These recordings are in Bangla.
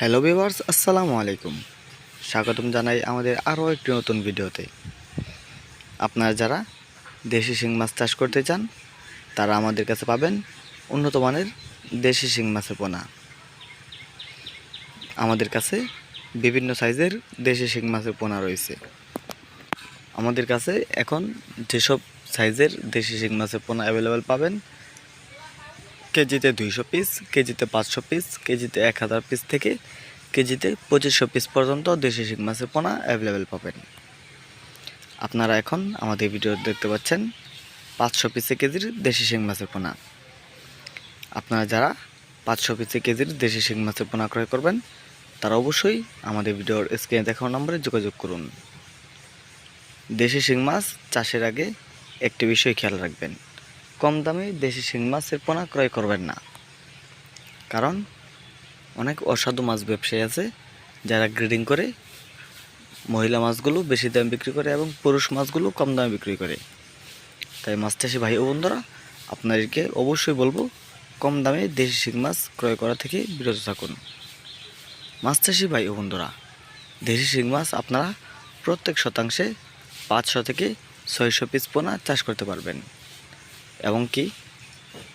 হ্যালো ভিউয়ার্স, আসসালামু আলাইকুম। স্বাগতম জানাই আমাদের আরও একটি নতুন ভিডিওতে। আপনারা যারা দেশি শিং মাছ চাষ করতে চান, তারা আমাদের কাছে পাবেন উন্নত মানের দেশি শিং মাছের পোনা। আমাদের কাছে বিভিন্ন সাইজের দেশি শিং মাছের পোনা রয়েছে। আমাদের কাছে এখন যেসব সাইজের দেশি শিং মাছের পোনা অ্যাভেলেবেল পাবেন কেজিতে দুইশো পিস কেজিতে পাঁচশো পিস কেজিতে এক হাজার পিস থেকে কেজিতে পঁচিশশো পিস পর্যন্ত দেশি শিং মাছের পোনা অ্যাভেলেবেল পাবেন। আপনারা এখন আমাদের ভিডিও দেখতে পাচ্ছেন পাঁচশো পিসে কেজির দেশি শিং মাছের পোনা। আপনারা যারা পাঁচশো পিসে কেজির দেশি শিং মাছের পোনা ক্রয় করবেন, তারা অবশ্যই আমাদের ভিডিওর স্ক্রিনে দেখানো নম্বরে যোগাযোগ করুন। দেশি শিং মাছ চাষের আগে একটি বিষয় খেয়াল রাখবেন। কম দামে দেশি শিং মাছের পোনা ক্রয় করবেন না। কারণ অনেক অসাধু মাছ ব্যবসায়ী আছে, যারা গ্রেডিং করে মহিলা মাছগুলো বেশি দামে বিক্রি করে এবং পুরুষ মাছগুলো কম দামে বিক্রি করে। তাই মাছ চাষি ভাই ও বন্ধুরা, আপনাদেরকে অবশ্যই বলব, কম দামে দেশি শিং মাছ ক্রয় করা থেকে বিরত থাকুন। মাছ চাষি ভাই ও বন্ধুরা, দেশি শিং মাছ আপনারা প্রত্যেক শতাংশে পাঁচশো থেকে ছয়শো পিস পোনা চাষ করতে পারবেন। এবং কি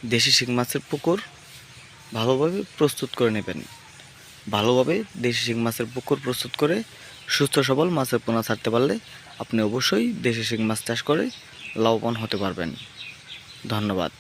দেশি শিং মাছের পুকুর ভালোভাবে প্রস্তুত করে নেবেন। ভালোভাবে দেশি শিং মাছের পুকুর প্রস্তুত করে সুস্থ সবল মাছের পোনা ছাড়তে পারলে আপনি অবশ্যই দেশি শিং মাছ চাষ করে লাভবান হতে পারবেন। ধন্যবাদ।